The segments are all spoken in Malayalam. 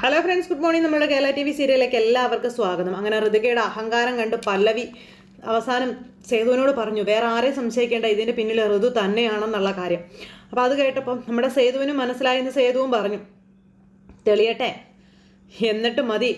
ഹലോ ഫ്രണ്ട്സ് ഗുഡ് മോർണിംഗ് നമ്മുടെ കേരള ടി വി സീരിയലിലേക്ക് എല്ലാവർക്കും സ്വാഗതം. അങ്ങനെ ഋതികയുടെ അഹങ്കാരം കണ്ട് പല്ലവി അവസാനം സേതുവിനോട് പറഞ്ഞു വേറെ ആരെ സംശയിക്കേണ്ട ഇതിന്റെ പിന്നിൽ ഋതു തന്നെയാണെന്നുള്ള കാര്യം. അപ്പോൾ അത് കേട്ടപ്പോൾ നമ്മുടെ സേതുവിനും മനസ്സിലായെന്ന് സേതുവും പറഞ്ഞു. തെളിയട്ടെ എന്നിട്ട് മതി.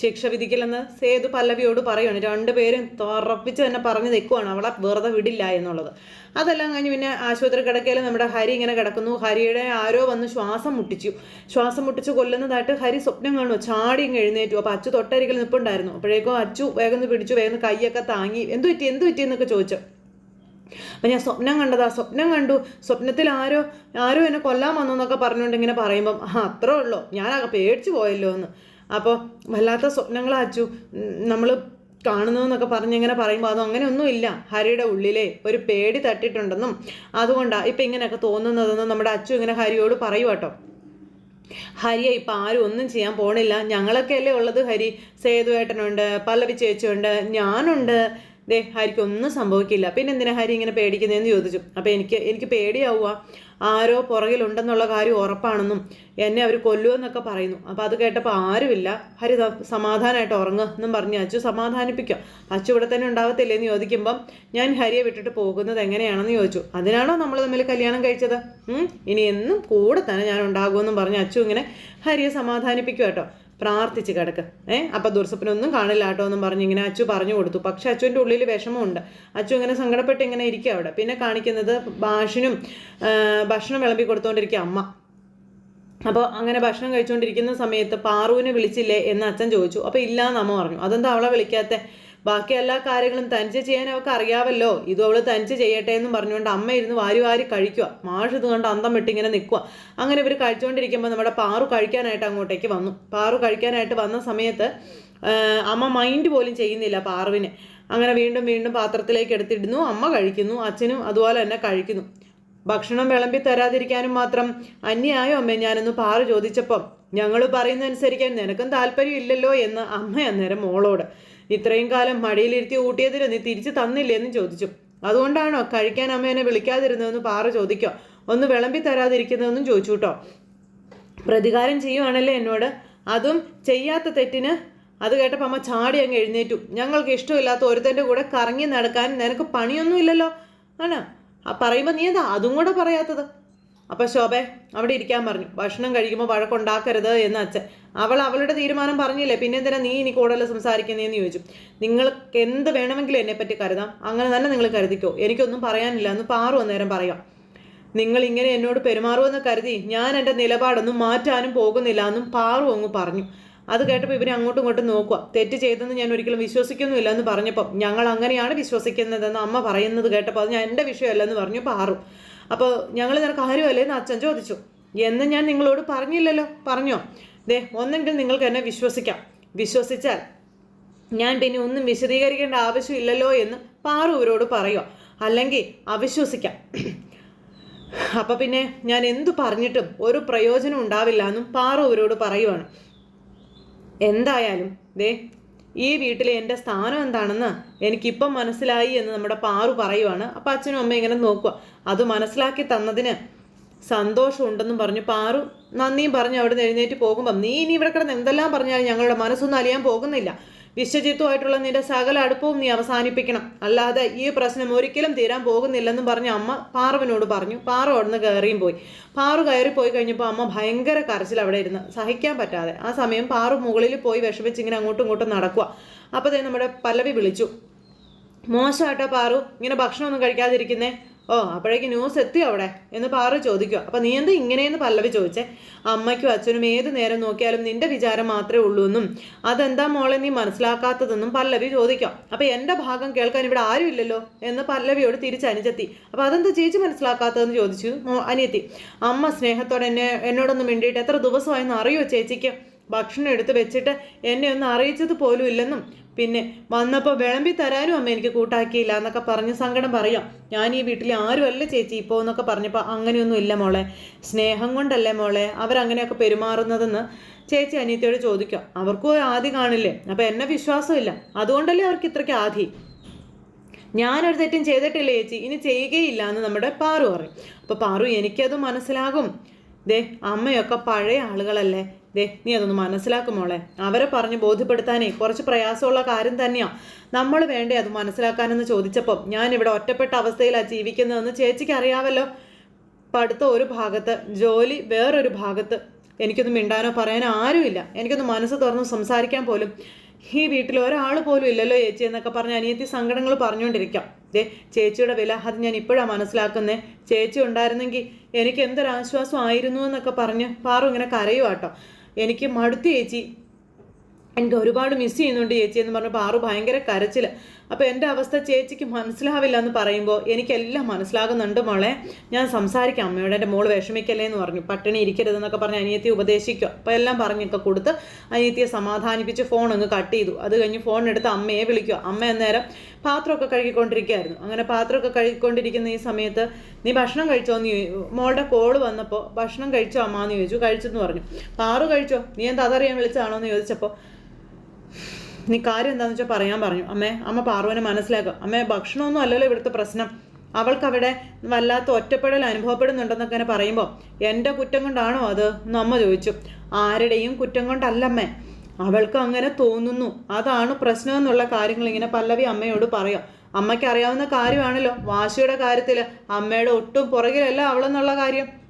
ശിക്ഷ വിധിക്കില്ലെന്ന് സേതു പല്ലവിയോട് പറയുകയാണ് രണ്ടുപേരും തുറപ്പിച്ച് തന്നെ പറഞ്ഞു നിൽക്കുവാണ്. അവളെ വെറുതെ വിടില്ല എന്നുള്ളത്. അതെല്ലാം കഴിഞ്ഞ് പിന്നെ ആശുപത്രി കിടക്കയിൽ നമ്മുടെ ഹരി ഇങ്ങനെ കിടക്കുന്നു. ഹരിയുടെ ആരോ വന്ന് ശ്വാസം മുട്ടിച്ചു. ശ്വാസം മുട്ടിച്ചു കൊല്ലുന്നതായിട്ട് ഹരി സ്വപ്നം കാണുമോ ചാടി ഇങ്ങ് എഴുന്നേറ്റു. അപ്പോൾ അച്ചു തൊട്ടരികിൽ നിൽപ്പുണ്ടായിരുന്നു അപ്പോഴേക്കും അച്ചു വേഗം പിടിച്ചു വേഗം കൈയൊക്കെ താങ്ങി. എന്തു പറ്റി? എന്തു പറ്റി? എന്നൊക്കെ ചോദിച്ചു. അപ്പം ഞാൻ സ്വപ്നം കണ്ടതാ. സ്വപ്നം കണ്ടു. സ്വപ്നത്തിൽ ആരോ ആരോ എന്നെ കൊല്ലാൻ വന്നു എന്നൊക്കെ പറഞ്ഞുകൊണ്ട് ഇങ്ങനെ പറയുമ്പം ആ അത്രേ ഉള്ളൂ. ഞാനൊക്കെ പേടിച്ചു പോയല്ലോ എന്ന് അപ്പോൾ വല്ലാത്ത സ്വപ്നങ്ങളാച്ചു നമ്മൾ കാണുന്നതെന്നൊക്കെ പറഞ്ഞ് ഇങ്ങനെ പറയുമ്പോൾ അതും അങ്ങനെയൊന്നുമില്ല. ഹരിയുടെ ഉള്ളിലെ ഒരു പേടി തട്ടിട്ടുണ്ടെന്നും അതുകൊണ്ടാണ് ഇപ്പം ഇങ്ങനെയൊക്കെ തോന്നുന്നതെന്നും നമ്മുടെ അച്ചു ഇങ്ങനെ ഹരിയോട് പറയൂ കേട്ടോ. ഹരിയെ ഇപ്പം ആരും ഒന്നും ചെയ്യാൻ പോണില്ല. ഞങ്ങളൊക്കെ അല്ലേ ഉള്ളത് ഹരി. സേതുവേട്ടനുണ്ട് പല്ലവി ചേച്ചിയുണ്ട് ഞാനുണ്ട്. ദേ ഹരിക്ക് ഒന്നും സംഭവിക്കില്ല. പിന്നെ എന്തിനാ ഹരി ഇങ്ങനെ പേടിക്കുന്നതെന്ന് ചോദിച്ചു. അപ്പോൾ എനിക്ക് എനിക്ക് പേടിയാവുക. ആരോ പുറകിലുണ്ടെന്നുള്ള കാര്യം ഉറപ്പാണെന്നും എന്നെ അവർ കൊല്ലുമെന്നൊക്കെ പറയുന്നു. അപ്പോൾ അത് കേട്ടപ്പോൾ ആരുമില്ല. ഹരി സമാധാനമായിട്ട് ഉറങ്ങുക എന്നും പറഞ്ഞ് അച്ചു സമാധാനിപ്പിക്കാം അച്ചു ഇവിടെ തന്നെ ഉണ്ടാവത്തില്ലേ എന്ന് ചോദിക്കുമ്പം ഞാൻ ഹരിയെ വിട്ടിട്ട് പോകുന്നത് എങ്ങനെയാണെന്ന് ചോദിച്ചു. അതിനാണോ നമ്മൾ തമ്മിൽ കല്യാണം കഴിച്ചത്? ഇനി എന്നും കൂടെ തന്നെ ഞാൻ ഉണ്ടാകുമെന്നും പറഞ്ഞ് അച്ചു ഇങ്ങനെ ഹരിയെ സമാധാനിപ്പിക്കും കേട്ടോ. പ്രാർത്ഥിച്ച് കിടക്ക്. ഏ? അപ്പം ദുർസ്വപ്നൊന്നും കാണില്ല കേട്ടോ എന്നും പറഞ്ഞ് ഇങ്ങനെ അച്ചു പറഞ്ഞു കൊടുത്തു. പക്ഷെ അച്ചുവിന്റെ ഉള്ളിൽ വിഷമമുണ്ട്. അച്ചു ഇങ്ങനെ സങ്കടപ്പെട്ട് ഇങ്ങനെ ഇരിക്കുക അവിടെ. പിന്നെ കാണിക്കുന്നത് ഭാഷനും ഭക്ഷണം വിളമ്പി കൊടുത്തുകൊണ്ടിരിക്കുക അമ്മ. അപ്പോൾ അങ്ങനെ ഭക്ഷണം കഴിച്ചുകൊണ്ടിരിക്കുന്ന സമയത്ത് പാറുവിനെ വിളിച്ചില്ലേ എന്ന് അച്ഛൻ ചോദിച്ചു. അപ്പോൾ ഇല്ല എന്ന് അമ്മ പറഞ്ഞു. അതെന്താ അവളെ വിളിക്കാത്തെ? ബാക്കി എല്ലാ കാര്യങ്ങളും തനിച്ച് ചെയ്യാൻ അവൾക്ക് അറിയാവല്ലോ. ഇതും അവൾ തനിച്ച് ചെയ്യട്ടെ എന്നും പറഞ്ഞുകൊണ്ട് അമ്മ ഇരുന്ന് വാരി വാരി കഴിക്കുക മാഷ് ഇത് കണ്ട് അന്തം വിട്ടിങ്ങനെ നിൽക്കുക അങ്ങനെ ഇവർ കഴിച്ചുകൊണ്ടിരിക്കുമ്പോൾ നമ്മുടെ പാറു കഴിക്കാനായിട്ട് അങ്ങോട്ടേക്ക് വന്നു. പാറു കഴിക്കാനായിട്ട് വന്ന സമയത്ത് അമ്മ മൈൻഡ് പോലും ചെയ്യുന്നില്ല പാറുവിനെ. അങ്ങനെ വീണ്ടും വീണ്ടും പാത്രത്തിലേക്ക് എടുത്തിടുന്നു. അമ്മ കഴിക്കുന്നു അച്ഛനും അതുപോലെ തന്നെ കഴിക്കുന്നു. ഭക്ഷണം വിളമ്പി തരാതിരിക്കാനും മാത്രം അന്യായോ അമ്മേ ഞാനൊന്ന് പാറു ചോദിച്ചപ്പം ഞങ്ങൾ പറയുന്നതനുസരിക്കാൻ നിനക്കും താല്പര്യം ഇല്ലല്ലോ എന്ന് അമ്മ അന്നേരം മോളോട് ഇത്രയും കാലം മടിയിലിരുത്തി ഊട്ടിയതിന് നീ തിരിച്ചു തന്നില്ലേ എന്ന് ചോദിച്ചു. അതുകൊണ്ടാണോ കഴിക്കാൻ അമ്മ എന്നെ വിളിക്കാതിരുന്നതെന്ന് പാറ ചോദിക്കോ ഒന്ന് വിളമ്പി തരാതിരിക്കുന്നതെന്നും ചോദിച്ചു കേട്ടോ പ്രതികാരം ചെയ്യുവാണല്ലേ എന്നോട്? അതും ചെയ്യാത്ത തെറ്റിന് അത് കേട്ടപ്പോൾ അമ്മ ചാടി അങ്ങ് എഴുന്നേറ്റു. ഞങ്ങൾക്ക് ഇഷ്ടമില്ലാത്ത ഒരുത്തന്റെ കൂടെ കറങ്ങി നടക്കാൻ നിനക്ക് പണിയൊന്നും ഇല്ലല്ലോ ആണ്? ആ പറയുമ്പോൾ നീ എന്താ അതും കൂടെ പറയാത്തത്? അപ്പം ശോഭെ അവിടെ ഇരിക്കാൻ പറഞ്ഞു. ഭക്ഷണം കഴിക്കുമ്പോൾ വഴക്കുണ്ടാക്കരുത് എന്ന് അച്ഛൻ. അവൾ അവളുടെ തീരുമാനം പറഞ്ഞില്ലേ? പിന്നെ എന്തിനാ നീ ഇനി കൂടുതൽ സംസാരിക്കുന്നതെന്ന് ചോദിച്ചു. നിങ്ങൾക്ക് എന്ത് വേണമെങ്കിലും എന്നെപ്പറ്റി കരുതാം. അങ്ങനെ തന്നെ നിങ്ങൾ കരുതിക്കോ. എനിക്കൊന്നും പറയാനില്ല. എന്ന് പാറു അന്നേരം പറയാം. നിങ്ങൾ ഇങ്ങനെ എന്നോട് പെരുമാറുമെന്ന് കരുതി ഞാൻ എന്റെ നിലപാടൊന്നും മാറ്റാനും പോകുന്നില്ല എന്നും പാറു അങ്ങ് പറഞ്ഞു. അത് കേട്ടപ്പോൾ ഇവരെ അങ്ങോട്ടും ഇങ്ങോട്ടും നോക്കുക. തെറ്റ് ചെയ്തെന്ന് ഞാൻ ഒരിക്കലും വിശ്വസിക്കുന്നുമില്ല എന്ന് പറഞ്ഞപ്പോൾ ഞങ്ങൾ അങ്ങനെയാണ് വിശ്വസിക്കുന്നതെന്ന് അമ്മ പറയുന്നത് കേട്ടപ്പോൾ അത് ഞാൻ എന്റെ വിഷയമല്ലെന്ന് പറഞ്ഞു പാറു. അപ്പോൾ ഞങ്ങൾ നിനക്ക് കാര്യമല്ലേ എന്ന് അച്ഛൻ ചോദിച്ചു. എന്ന് ഞാൻ നിങ്ങളോട് പറഞ്ഞില്ലല്ലോ. പറഞ്ഞോ? ദേ ഒന്നെങ്കിൽ നിങ്ങൾക്ക് എന്നെ വിശ്വസിക്കാം. വിശ്വസിച്ചാൽ ഞാൻ പിന്നെ ഒന്നും വിശദീകരിക്കേണ്ട ആവശ്യമില്ലല്ലോ എന്ന് പാറു ഇവരോട് പറയുക അല്ലെങ്കിൽ അവിശ്വസിക്കാം. അപ്പം പിന്നെ ഞാൻ എന്തു പറഞ്ഞിട്ടും ഒരു പ്രയോജനം ഉണ്ടാവില്ല എന്നും പാറു പറയുവാണ്. എന്തായാലും ദേ ഈ വീട്ടിലെ എന്റെ സ്ഥാനം എന്താണെന്ന് എനിക്കിപ്പം മനസ്സിലായി എന്ന് നമ്മുടെ പാറു പറയുവാണ്. അപ്പം അച്ഛനും അമ്മയും ഇങ്ങനെ നോക്കുക അത് മനസ്സിലാക്കി തന്നതിന് സന്തോഷമുണ്ടെന്നും പറഞ്ഞു പാറു. നന്ദിയും പറഞ്ഞു അവിടെ എഴുന്നേറ്റ് പോകുമ്പം നീ ഇനി ഇവിടെ കിടന്ന് എന്തെല്ലാം പറഞ്ഞാലും ഞങ്ങളുടെ മനസ്സൊന്നും അലിയാൻ പോകുന്നില്ല. വിശ്വജിത്തുമായിട്ടുള്ള നിന്റെ സകല അടുപ്പവും നീ അവസാനിപ്പിക്കണം. അല്ലാതെ ഈ പ്രശ്നം ഒരിക്കലും തീരാൻ പോകുന്നില്ലെന്നും പറഞ്ഞ് അമ്മ പാറുവിനോട് പറഞ്ഞു. പാറു അവിടുന്ന് കയറിയും പോയി. പാറു കയറി പോയി കഴിഞ്ഞപ്പോൾ അമ്മ ഭയങ്കര കരച്ചിൽ അവിടെ ഇരുന്ന്. സഹിക്കാൻ പറ്റാതെ. ആ സമയം പാറു മുകളിൽ പോയി വിഷമിച്ച് ഇങ്ങനെ അങ്ങോട്ടും ഇങ്ങോട്ടും നടക്കുക അപ്പോൾ നമ്മുടെ പല്ലവി വിളിച്ചു. മോശമായിട്ടാ പാറു ഇങ്ങനെ ഭക്ഷണമൊന്നും കഴിക്കാതിരിക്കുന്നേ? ഓ അപ്പോഴേക്ക് ന്യൂസ് എത്തിയോ അവിടെ? എന്ന് പാറു ചോദിക്കുക അപ്പം നീ എന്താ ഇങ്ങനെയെന്ന് പല്ലവി ചോദിച്ചേ? അമ്മയ്ക്കും അച്ഛനും ഏത് നേരം നോക്കിയാലും നിന്റെ വിചാരം മാത്രമേ ഉള്ളൂ എന്നും അതെന്താ മോളെ നീ മനസ്സിലാക്കാത്തതെന്നും പല്ലവി ചോദിക്കാം അപ്പം എന്റെ ഭാഗം കേൾക്കാൻ ഇവിടെ ആരുമില്ലല്ലോ എന്ന് പല്ലവിയോട് തിരിച്ച് അനുജെത്തി. അപ്പം അതെന്താ ചേച്ചി മനസ്സിലാക്കാത്തതെന്ന് ചോദിച്ചു അനിയത്തി. അമ്മ സ്നേഹത്തോടെ എന്നെ എന്നോടൊന്ന് മിണ്ടിയിട്ട് എത്ര ദിവസമായെന്ന് അറിയോ ചേച്ചിക്ക്? ഭക്ഷണം എടുത്ത് വെച്ചിട്ട് എന്നെ ഒന്ന് അറിയിച്ചത് പോലും ഇല്ലെന്നും പിന്നെ വന്നപ്പോൾ വിളമ്പി തരാനും അമ്മ എനിക്ക് കൂട്ടാക്കിയില്ല എന്നൊക്കെ പറഞ്ഞ് സങ്കടം പറയാം. ഞാൻ ഈ വീട്ടിൽ ആരുമല്ല ചേച്ചി ഇപ്പോൾ എന്നൊക്കെ പറഞ്ഞപ്പോൾ അങ്ങനെയൊന്നും ഇല്ല മോളെ. സ്നേഹം കൊണ്ടല്ലേ മോളെ? അവരങ്ങനെയൊക്കെ പെരുമാറുന്നതെന്ന് ചേച്ചി അനിയത്തിയോട് ചോദിക്കാം. അവർക്കും ആദ്യം കാണില്ലേ? അപ്പോൾ എന്നെ വിശ്വാസമില്ല അതുകൊണ്ടല്ലേ അവർക്ക് ഇത്രയ്ക്ക് ആധി ഞാനൊരു തെറ്റും ചെയ്തിട്ടില്ല ചേച്ചി. ഇനി ചെയ്യുകയില്ല എന്ന് നമ്മുടെ പാറു പറയും. അപ്പോൾ പാറു എനിക്കത് മനസ്സിലാകും. ദേ അമ്മയൊക്കെ പഴയ ആളുകളല്ലേ. ദേ നീ അതൊന്ന് മനസ്സിലാക്കും മോളെ. അവരെ പറഞ്ഞ് ബോധ്യപ്പെടുത്താനേ കുറച്ച് പ്രയാസമുള്ള കാര്യം തന്നെയാണ് നമ്മൾ വേണ്ടേ അത് മനസ്സിലാക്കാനെന്ന് ചോദിച്ചപ്പോൾ ഞാനിവിടെ ഒറ്റപ്പെട്ട അവസ്ഥയിലാണ് ജീവിക്കുന്നതെന്ന് ചേച്ചിക്ക് അറിയാമല്ലോ പഠിത്തം ഒരു ഭാഗത്ത് ജോലി വേറൊരു ഭാഗത്ത്. എനിക്കൊന്നും മിണ്ടാനോ പറയാനോ ആരുമില്ല. എനിക്കൊന്ന് മനസ്സ് തുറന്ന് സംസാരിക്കാൻ പോലും ഈ വീട്ടിൽ ഒരാൾ പോലും ഇല്ലല്ലോ ചേച്ചി എന്നൊക്കെ പറഞ്ഞ് അനിയത്തി സങ്കടങ്ങൾ പറഞ്ഞുകൊണ്ടിരിക്കാം. ദേ ചേച്ചിയുടെ വില അത് ഞാൻ ഇപ്പോഴാണ് മനസ്സിലാക്കുന്നത് ചേച്ചി ഉണ്ടായിരുന്നെങ്കിൽ എനിക്ക് എന്തൊരാശ്വാസം ആയിരുന്നു എന്നൊക്കെ പറഞ്ഞ് പാറു ഇങ്ങനെ കരയുവാട്ടോ എനിക്ക് മടുത്തു ചേച്ചി. എനിക്ക് ഒരുപാട് മിസ് ചെയ്യുന്നുണ്ട് ചേച്ചി എന്ന് പറഞ്ഞപ്പോൾ ആറു ഭയങ്കര കരച്ചിൽ അപ്പോൾ എന്റെ അവസ്ഥ ചേച്ചിക്ക് മനസ്സിലാവില്ല എന്ന് പറയുമ്പോൾ എനിക്കെല്ലാം മനസ്സിലാകുന്നുണ്ട് മോളെ. ഞാൻ സംസാരിക്കാം അമ്മയോട്. എന്റെ മോൾ വിഷമിക്കല്ലേ എന്ന് പറഞ്ഞു. പട്ടിണി ഇരിക്കരുതെന്നൊക്കെ പറഞ്ഞ് അനിയത്തി ഉപദേശിക്കുക. അപ്പോൾ എല്ലാം പറഞ്ഞൊക്കെ കൊടുത്ത് അനിയത്തിയെ സമാധാനിപ്പിച്ച് ഫോൺ അങ്ങ് കട്ട് ചെയ്തു. അത് കഴിഞ്ഞ് ഫോൺ എടുത്ത് അമ്മയെ വിളിക്കുക. അമ്മ അന്നേരം പാത്രമൊക്കെ കഴുകിക്കൊണ്ടിരിക്കുകയായിരുന്നു അങ്ങനെ പാത്രമൊക്കെ കഴുകിക്കൊണ്ടിരിക്കുന്ന ഈ സമയത്ത് നീ ഭക്ഷണം കഴിച്ചോ? എന്ന് മോളുടെ കോൾ വന്നപ്പോൾ ഭക്ഷണം കഴിച്ചോ അമ്മ? എന്ന് ചോദിച്ചു. കഴിച്ചെന്ന് പറഞ്ഞു. പാറു കഴിച്ചോ? നീ എന്താ അതറിയാൻ വിളിച്ചതാണോ എന്ന് ചോദിച്ചപ്പോൾ നീ കാര്യം എന്താണെന്ന് വെച്ചാൽ പറയാൻ പറഞ്ഞു. അമ്മേ അമ്മ പാർവനെ മനസ്സിലാക്കുക. അമ്മേ ഭക്ഷണമൊന്നും അല്ലല്ലോ ഇവിടുത്തെ പ്രശ്നം. അവൾക്ക് അവിടെ വല്ലാത്ത ഒറ്റപ്പെടൽ അനുഭവപ്പെടുന്നുണ്ടെന്നൊക്കെ ഇങ്ങനെ പറയുമ്പോൾ എന്റെ കുറ്റം കൊണ്ടാണോ അത്? എന്ന് അമ്മ ചോദിച്ചു. ആരുടെയും കുറ്റം കൊണ്ടല്ല അമ്മേ. അവൾക്ക് അങ്ങനെ തോന്നുന്നു. അതാണ് പ്രശ്നം എന്നുള്ള കാര്യങ്ങൾ ഇങ്ങനെ പല്ലവി അമ്മയോട് പറയാം. അമ്മയ്ക്ക് അറിയാവുന്ന കാര്യമാണല്ലോ. വാശിയുടെ കാര്യത്തിൽ അമ്മയുടെ ഒട്ടും പുറകിലല്ല അവളെന്നുള്ള കാര്യം.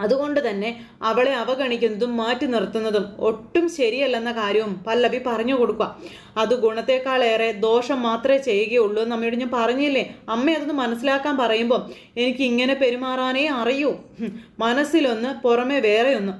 അതുകൊണ്ട് തന്നെ അവളെ അവഗണിക്കുന്നതും മാറ്റി നിർത്തുന്നതും ഒട്ടും ശരിയല്ലെന്ന കാര്യവും പല്ലവി പറഞ്ഞു കൊടുക്കുക. അത് ഗുണത്തെക്കാളേറെ ദോഷം മാത്രമേ ചെയ്യുകയുള്ളൂ എന്ന് അമ്മയോട് ഞാൻ പറഞ്ഞില്ലേ? അമ്മ അതൊന്ന് മനസ്സിലാക്കാൻ പറയുമ്പോൾ എനിക്ക് ഇങ്ങനെ പെരുമാറാനേ അറിയൂ. മനസ്സിലൊന്ന് പുറമെ വേറെ ഒന്ന്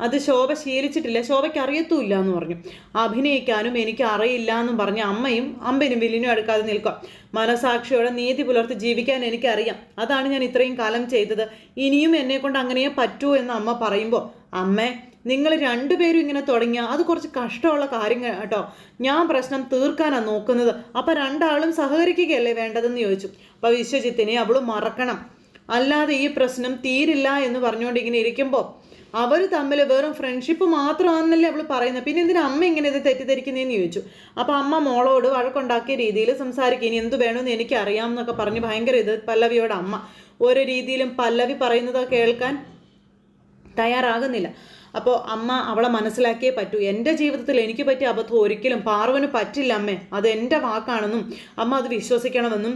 അത് ശോഭ ശീലിച്ചിട്ടില്ല. ശോഭയ്ക്ക് അറിയത്തുമില്ല എന്ന് പറഞ്ഞു. അഭിനയിക്കാനും എനിക്ക് അറിയില്ല എന്നും പറഞ്ഞ് അമ്മയും അമ്പനും വില്ലിനും അടുക്കാതെ നിൽക്കാം മനസാക്ഷിയോടെ നീതി പുലർത്തി ജീവിക്കാൻ എനിക്കറിയാം. അതാണ് ഞാൻ ഇത്രയും കാലം ചെയ്തത്. ഇനിയും എന്നെ കൊണ്ട് അങ്ങനെയേ പറ്റൂ എന്ന് അമ്മ പറയുമ്പോൾ അമ്മേ നിങ്ങൾ രണ്ടുപേരും ഇങ്ങനെ തുടങ്ങിയാൽ അത് കുറച്ച് കഷ്ടമുള്ള കാര്യം കേട്ടോ. ഞാൻ പ്രശ്നം തീർക്കാനാണ് നോക്കുന്നത്. അപ്പം രണ്ടാളും സഹകരിക്കുകയല്ലേ വേണ്ടതെന്ന് ചോദിച്ചു. അപ്പോൾ വിശ്വജിത്തിനെ അവൾ മറക്കണം. അല്ലാതെ ഈ പ്രശ്നം തീരില്ല എന്ന് പറഞ്ഞുകൊണ്ട് ഇങ്ങനെ ഇരിക്കുമ്പോൾ അവർ തമ്മിൽ വെറും ഫ്രണ്ട്ഷിപ്പ് മാത്രമാണെന്നല്ലേ അവൾ പറയുന്നത് പിന്നെ എന്തിനാ അമ്മ ഇങ്ങനെ ഇത് തെറ്റിദ്ധരിക്കുന്നതെന്ന് ചോദിച്ചു. അപ്പോൾ അമ്മ മോളോട് വഴക്കുണ്ടാക്കിയ രീതിയിൽ സംസാരിക്കും. ഇനി എന്ത് വേണമെന്ന് എനിക്ക് അറിയാം എന്നൊക്കെ പറഞ്ഞ് ഭയങ്കര ഇത് പല്ലവിയോട് അമ്മ. ഒരു രീതിയിലും പല്ലവി പറയുന്നത് കേൾക്കാൻ തയ്യാറാകുന്നില്ല. അപ്പോൾ അമ്മ അവളെ മനസ്സിലാക്കിയേ പറ്റൂ. എന്റെ ജീവിതത്തിൽ എനിക്ക് പറ്റിയ അബദ്ധം ഒരിക്കലും പാർവന് പറ്റില്ല അമ്മേ. അത് എന്റെ വാക്കാണെന്നും അമ്മ അത് വിശ്വസിക്കണമെന്നും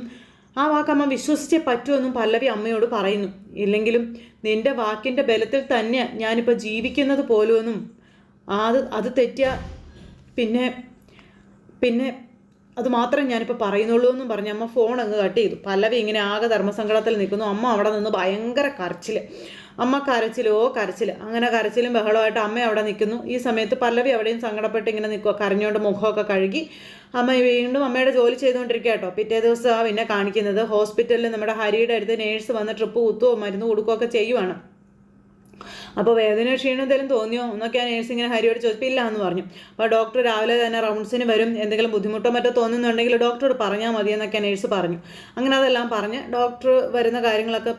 ആ വാക്ക് അമ്മ വിശ്വസിച്ചേ പറ്റുമെന്നും പല്ലവി അമ്മയോട് പറയുന്നു. ഇല്ലെങ്കിലും നിന്റെ വാക്കിന്റെ ബലത്തിൽ തന്നെ ഞാനിപ്പോൾ ജീവിക്കുന്നത് പോലുമെന്നും അത് അത് തെറ്റിയ പിന്നെ പിന്നെ അത് മാത്രം ഞാനിപ്പോൾ പറയുന്നുള്ളൂ എന്നും പറഞ്ഞ് അമ്മ ഫോൺ അങ്ങ് കട്ട് ചെയ്തു. പല്ലവി ഇങ്ങനെ ആകെ ധർമ്മസങ്കടത്തിൽ നിൽക്കുന്നു. അമ്മ അവിടെ നിന്ന് ഭയങ്കര കരച്ചിൽ അമ്മ കരച്ചിലോ കരച്ചിൽ അങ്ങനെ കരച്ചിലും ബഹളമായിട്ട് അമ്മ അവിടെ നിൽക്കുന്നു. ഈ സമയത്ത് പല്ലവി അവിടെയും സങ്കടപ്പെട്ട് ഇങ്ങനെ നിൽക്കുക കരഞ്ഞുകൊണ്ട് മുഖമൊക്കെ കഴുകി. അമ്മ വീണ്ടും അമ്മയുടെ ജോലി ചെയ്തുകൊണ്ടിരിക്കുക കേട്ടോ. പിറ്റേ ദിവസം ആ പിന്നെ കാണിക്കുന്നത് ഹോസ്പിറ്റലിൽ നമ്മുടെ ഹരിയുടെ അടുത്ത് നേഴ്സ് വന്ന് ട്രിപ്പ് കുത്തുവോ മരുന്ന് കൊടുക്കുകയൊക്കെ ചെയ്യുവാണ്. അപ്പോൾ വേദന ക്ഷീണം എന്തെങ്കിലും തോന്നിയോ എന്നൊക്കെ ആ നേഴ്സ് ഇങ്ങനെ ഹരിയോട് ചോദിച്ചപ്പോൾ ഇല്ല എന്ന് പറഞ്ഞു. അപ്പോൾ ഡോക്ടർ രാവിലെ തന്നെ റൗണ്ട്സിന് വരും. എന്തെങ്കിലും ബുദ്ധിമുട്ടോ മറ്റോ തോന്നുന്നുണ്ടെങ്കിൽ ഡോക്ടറോട് പറഞ്ഞാൽ മതി എന്നൊക്കെ നേഴ്സ് പറഞ്ഞു. അങ്ങനെ അതെല്ലാം പറഞ്ഞ് ഡോക്ടർ വരുന്ന കാര്യങ്ങളൊക്കെ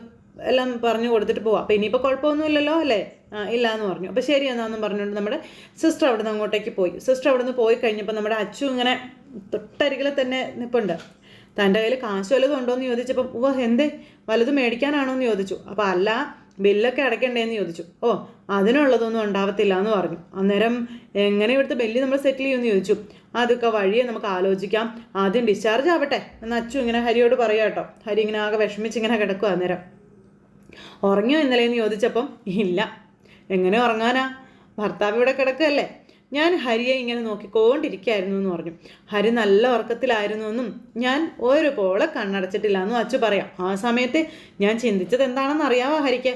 എല്ലാം പറഞ്ഞു കൊടുത്തിട്ട് പോവാം. അപ്പോൾ ഇനിയിപ്പോൾ കുഴപ്പമൊന്നുമില്ലല്ലോ അല്ലേ? ആ ഇല്ല എന്ന് പറഞ്ഞു. അപ്പോൾ ശരി എന്നാന്നും പറഞ്ഞുകൊണ്ട് നമ്മുടെ സിസ്റ്റർ അവിടെ നിന്ന് അങ്ങോട്ടേക്ക് പോയി. സിസ്റ്റർ അവിടെ നിന്ന് പോയി കഴിഞ്ഞപ്പോൾ നമ്മുടെ അച്ചു ഇങ്ങനെ തൊട്ടരികിൽ തന്നെ നിൽപ്പുണ്ട് തന്റെ കയ്യിൽ കാശ് വല്ലതും ഉണ്ടോ എന്ന് ചോദിച്ചപ്പം ഓ എന്തേ? വലുത് മേടിക്കാനാണോ എന്ന് ചോദിച്ചു. അപ്പോൾ അല്ല ബില്ലൊക്കെ അടയ്ക്കണ്ടേന്ന് ചോദിച്ചു. ഓ അതിനുള്ളതൊന്നും ഉണ്ടാവത്തില്ല എന്ന് പറഞ്ഞു. അന്നേരം എങ്ങനെ ഇവിടുത്തെ ബില്ല് നമ്മൾ സെറ്റിൽ ചെയ്യുമെന്ന് ചോദിച്ചു. അതൊക്കെ വഴിയെ നമുക്ക് ആലോചിക്കാം. ആദ്യം ഡിസ്ചാർജ് ആവട്ടെ. എന്ന് അച്ചു ഇങ്ങനെ ഹരിയോട് പറയാം കേട്ടോ. ഹരി ഇങ്ങനെ ആകെ വിഷമിച്ച് ഇങ്ങനെ കിടക്കുക അന്നേരം. ഉറങ്ങിയോ ഇന്നലെ എന്ന് ചോദിച്ചപ്പം ഇല്ല. എങ്ങനെ ഉറങ്ങാനാ? ഭർത്താവ് ഇവിടെ കിടക്കുകയല്ലേ? ഞാൻ ഹരിയെ ഇങ്ങനെ നോക്കിക്കൊണ്ടിരിക്കുകയായിരുന്നു എന്ന് പറഞ്ഞു. ഹരി നല്ല ഉറക്കത്തിലായിരുന്നു എന്നും ഞാൻ ഒരു പോളെ കണ്ണടച്ചിട്ടില്ല എന്നും അച്ചു പറയാം. ആ സമയത്ത് ഞാൻ ചിന്തിച്ചത് എന്താണെന്ന് അറിയാമോ ഹരിക്ക്?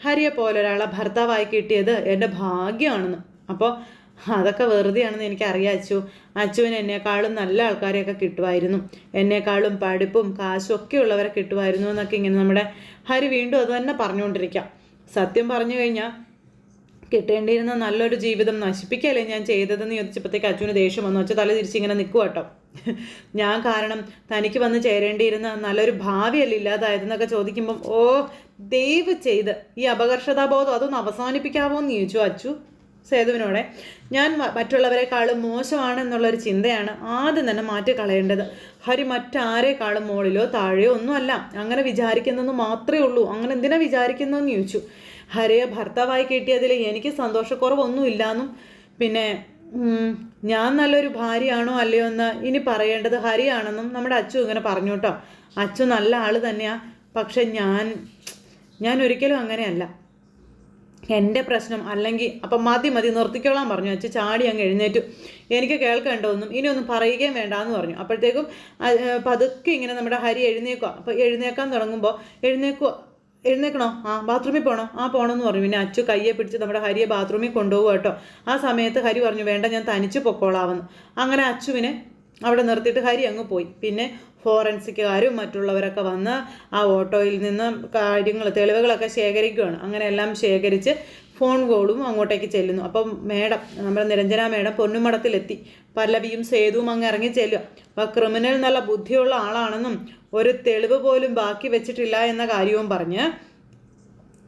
ഹരിയെ പോലെ ഒരാളെ ഭർത്താവായി കിട്ടിയത് എന്റെ ഭാഗ്യമാണെന്ന്. അപ്പോൾ അതൊക്കെ വെറുതെയാണെന്ന് എനിക്ക് അറിയാം അച്ചു. അച്ചുവിന് എന്നെക്കാളും നല്ല ആൾക്കാരെയൊക്കെ കിട്ടുമായിരുന്നു. എന്നെക്കാളും പഠിപ്പും കാശും ഒക്കെ ഉള്ളവരെ കിട്ടുമായിരുന്നു എന്നൊക്കെ ഇങ്ങനെ നമ്മുടെ ഹരി വീണ്ടും അത് തന്നെ പറഞ്ഞുകൊണ്ടിരിക്കാം. സത്യം പറഞ്ഞു കഴിഞ്ഞാൽ കിട്ടേണ്ടിയിരുന്ന നല്ലൊരു ജീവിതം നശിപ്പിക്കല്ലേ ഞാൻ ചെയ്തതെന്ന് ചോദിച്ചപ്പോഴത്തേക്ക് അച്ഛന് ദേഷ്യം വന്നു. വെച്ചാൽ തല തിരിച്ചിങ്ങനെ നിൽക്കുക കേട്ടോ. ഞാൻ കാരണം തനിക്ക് വന്ന് ചേരേണ്ടിയിരുന്ന നല്ലൊരു ഭാവിയല്ല ഇല്ലാതായതെന്നൊക്കെ ചോദിക്കുമ്പം ഓ ദയവ് ചെയ്ത് ഈ അപകർഷതാബോധം അതൊന്ന് അവസാനിപ്പിക്കാമോ എന്ന് ചോദിച്ചു അച്ചു സേതുവിനോടെ. ഞാൻ മറ്റുള്ളവരെക്കാളും മോശമാണെന്നുള്ളൊരു ചിന്തയാണ് ആദ്യം തന്നെ മാറ്റി കളയേണ്ടത് ഹരി മറ്റാരേക്കാളും മുകളിലോ താഴെയോ ഒന്നുമല്ല. അങ്ങനെ വിചാരിക്കുന്നതെന്ന് മാത്രമേ ഉള്ളൂ. അങ്ങനെ എന്തിനാ വിചാരിക്കുന്നതെന്ന് ചോദിച്ചു. ഹരിയെ ഭർത്താവായി കിട്ടിയതിൽ എനിക്ക് സന്തോഷക്കുറവൊന്നുമില്ലാന്നും പിന്നെ ഞാൻ നല്ലൊരു ഭാര്യയാണോ അല്ലയോ എന്ന് ഇനി പറയേണ്ടത് ഹരിയാണെന്നും നമ്മുടെ അച്ചു ഇങ്ങനെ പറഞ്ഞു കേട്ടോ. അച്ചു നല്ല ആൾ തന്നെയാ പക്ഷെ ഞാൻ ഞാൻ ഒരിക്കലും അങ്ങനെയല്ല. എന്റെ പ്രശ്നം അല്ലെങ്കിൽ അപ്പം മതി മതി നിർത്തിക്കോളാൻ പറഞ്ഞു. അച്ഛൻ ചാടി അങ്ങ് എഴുന്നേറ്റു. എനിക്ക് കേൾക്കേണ്ട ഒന്നും ഇനി ഒന്നും പറയുകയും വേണ്ട എന്ന് പറഞ്ഞു. അപ്പോഴത്തേക്കും പതുക്കെ ഇങ്ങനെ നമ്മുടെ ഹരി എഴുന്നേക്കുക. അപ്പോൾ എഴുന്നേക്കാൻ തുടങ്ങുമ്പോൾ എഴുന്നേക്കുക എഴുന്നേക്കണോ? ആ ബാത്റൂമിൽ പോകണോ ആ പോകണമെന്ന് പറഞ്ഞു. പിന്നെ അച്ചു കയ്യെ പിടിച്ച് നമ്മുടെ ഹരിയെ ബാത്റൂമിൽ കൊണ്ടുപോകുക കേട്ടോ. ആ സമയത്ത് ഹരി പറഞ്ഞു വേണ്ട ഞാൻ തനിച്ച് പൊക്കോളാവെന്ന് അങ്ങനെ അച്ചുവിനെ അവിടെ നിർത്തിയിട്ട് ഹരി അങ്ങ് പോയി. പിന്നെ ഫോറൻസിക്കാരും മറ്റുള്ളവരൊക്കെ വന്ന് ആ ഓട്ടോയിൽ നിന്ന് കാര്യങ്ങൾ തെളിവുകളൊക്കെ ശേഖരിക്കുകയാണ് അങ്ങനെ എല്ലാം ശേഖരിച്ച് ഫോൺ കോളും അങ്ങോട്ടേക്ക് ചെല്ലുന്നു. അപ്പം മേഡം നമ്മുടെ നിരഞ്ജന മേഡം പൊന്നുമടത്തിലെത്തി പല്ലവിയും സേതുവും അങ്ങ് ഇറങ്ങി ചെല്ലുക. അപ്പോൾ ക്രിമിനൽ നല്ല ബുദ്ധിയുള്ള ആളാണെന്നും ഒരു തെളിവ് പോലും ബാക്കി വെച്ചിട്ടില്ല എന്ന കാര്യവും പറഞ്ഞ്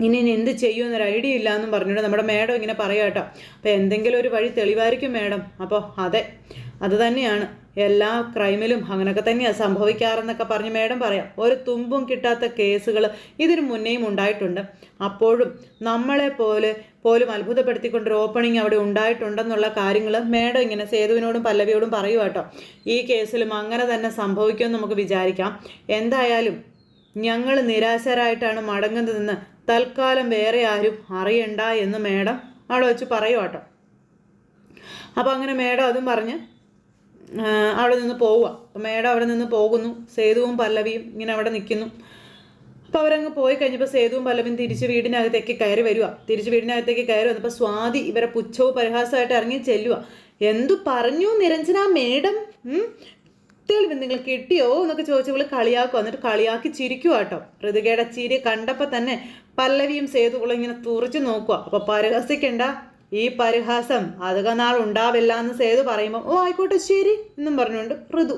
ഇനി ഇനി എന്ത് ചെയ്യുമെന്നൊരു ഐഡിയ ഇല്ല എന്നും പറഞ്ഞിട്ട് നമ്മുടെ മേഡം ഇങ്ങനെ പറയാം കേട്ടോ. അപ്പോൾ എന്തെങ്കിലും ഒരു വഴി തെളിവായിരിക്കും മേഡം. അപ്പോൾ അതെ അത് തന്നെയാണ്. എല്ലാ ക്രൈമിലും അങ്ങനെയൊക്കെ തന്നെയാണ് സംഭവിക്കാറെന്നൊക്കെ പറഞ്ഞ് മേഡം പറയാം. ഒരു തുമ്പും കിട്ടാത്ത കേസുകൾ ഇതിനു മുന്നേയും ഉണ്ടായിട്ടുണ്ട്. അപ്പോഴും നമ്മളെ പോലെ പോലും അത്ഭുതപ്പെടുത്തിക്കൊണ്ടൊരു ഓപ്പണിംഗ് അവിടെ ഉണ്ടായിട്ടുണ്ടെന്നുള്ള കാര്യങ്ങൾ മേഡം ഇങ്ങനെ സേതുവിനോടും പല്ലവിയോടും പറയുക കേട്ടോ. ഈ കേസിലും അങ്ങനെ തന്നെ സംഭവിക്കുമെന്ന് നമുക്ക് വിചാരിക്കാം. എന്തായാലും ഞങ്ങൾ നിരാശരായിട്ടാണ് മടങ്ങുന്നതെന്ന് തൽക്കാലം വേറെ ആരും അറിയണ്ട എന്ന് മേഡം അവിടെ വെച്ച് പറയുക കേട്ടോ അപ്പോൾ അങ്ങനെ മേഡം അതും പറഞ്ഞ് അവിടെ നിന്ന് പോവുക അപ്പോൾ മേഡം അവിടെ നിന്ന് പോകുന്നു. സേതുവും പല്ലവിയും ഇങ്ങനെ അവിടെ നിൽക്കുന്നു. അപ്പോൾ അവരങ്ങ് പോയി കഴിഞ്ഞപ്പോൾ സേതുവും പല്ലവിയും തിരിച്ച് വീടിനകത്തേക്ക് കയറി വരിക തിരിച്ച് വീടിനകത്തേക്ക് കയറി വന്നപ്പോൾ സ്വാതി ഇവരെ പുച്ഛവും പരിഹാസമായിട്ട് ഇറങ്ങി ചെല്ലുക എന്തു പറഞ്ഞു നിരഞ്ജന മേഡം? തെളിവ് നിങ്ങൾ കിട്ടിയോ എന്നൊക്കെ ചോദിച്ചവൾ കളിയാക്കുക എന്നിട്ട് കളിയാക്കി ചിരിക്കുക കേട്ടോ. ഋതുകയുടെ ചിരി കണ്ടപ്പോൾ തന്നെ പല്ലവിയും സേതുക്കളും ഇങ്ങനെ തുറച്ചു നോക്കുക അപ്പോൾ പരിഹസിക്കണ്ട. ഈ പരിഹാസം അധികം നാൾ ഉണ്ടാവില്ല എന്ന് സേതു പറയുമ്പോൾ ഓ ആയിക്കോട്ടെ ശരി എന്നും പറഞ്ഞുകൊണ്ട് ഋതു.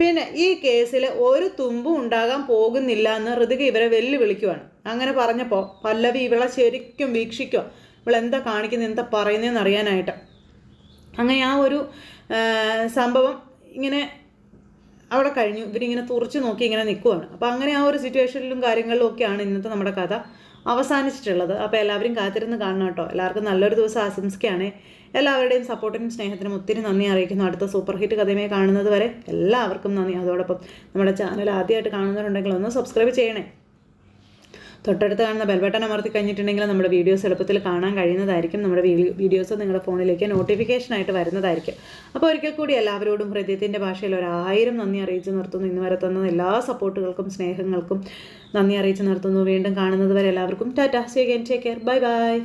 പിന്നെ ഈ കേസിൽ ഒരു തുമ്പും ഉണ്ടാകാൻ പോകുന്നില്ല എന്ന് ഋതുക ഇവരെ വെല്ലുവിളിക്കുവാണ്. അങ്ങനെ പറഞ്ഞപ്പോൾ പല്ലവി ഇവളെ ശരിക്കും വീക്ഷിക്കുക ഇവളെന്താ കാണിക്കുന്നത് എന്താ പറയുന്നതെന്ന് അറിയാനായിട്ട്. അങ്ങനെ ആ ഒരു സംഭവം ഇങ്ങനെ അവിടെ കഴിഞ്ഞു. ഇവരിങ്ങനെ തുറച്ചു നോക്കി ഇങ്ങനെ നിൽക്കുവാണ് അപ്പോൾ അങ്ങനെ ആ ഒരു സിറ്റുവേഷനിലും കാര്യങ്ങളിലും ഒക്കെയാണ് ഇന്നത്തെ നമ്മുടെ കഥ അവസാനിച്ചിട്ടുള്ളത്. അപ്പോൾ എല്ലാവരും കാത്തിരുന്ന് കാണണം കേട്ടോ. എല്ലാവർക്കും നല്ലൊരു ദിവസം ആശംസിക്കുകയാണ്. എല്ലാവരുടെയും സപ്പോർട്ടിനും സ്നേഹത്തിനും ഒത്തിരി നന്ദി അറിയിക്കുന്നു. അടുത്ത സൂപ്പർ ഹിറ്റ് കഥയുമായി കാണുന്നത് വരെ എല്ലാവർക്കും നന്ദി. അതോടൊപ്പം നമ്മുടെ ചാനൽ ആദ്യമായിട്ട് കാണുന്നവരുണ്ടെങ്കിൽ ഒന്ന് സബ്സ്ക്രൈബ് ചെയ്യണേ. തൊട്ടടുത്ത് കാണുന്ന ബെൽബട്ടൺ അമർത്തി കഴിഞ്ഞിട്ടുണ്ടെങ്കിൽ നമ്മുടെ വീഡിയോസ് എളുപ്പത്തിൽ കാണാൻ കഴിയുന്നതായിരിക്കും. നമ്മുടെ വീഡിയോസ് നിങ്ങളുടെ ഫോണിലേക്ക് നോട്ടിഫിക്കേഷനായിട്ട് വരുന്നതായിരിക്കും. അപ്പോൾ ഒരിക്കൽ കൂടി എല്ലാവരോടും ഹൃദയത്തിന്റെ ഭാഷയിൽ ഒരായിരം നന്ദി അറിയിച്ച് നിർത്തുന്നു. ഇന്ന് വരെ തന്ന എല്ലാ സപ്പോർട്ടുകൾക്കും സ്നേഹങ്ങൾക്കും നന്ദി അറിയിച്ച് നിർത്തുന്നു. വീണ്ടും കാണുന്നത് വരെ എല്ലാവർക്കും tata. See again take care bye bye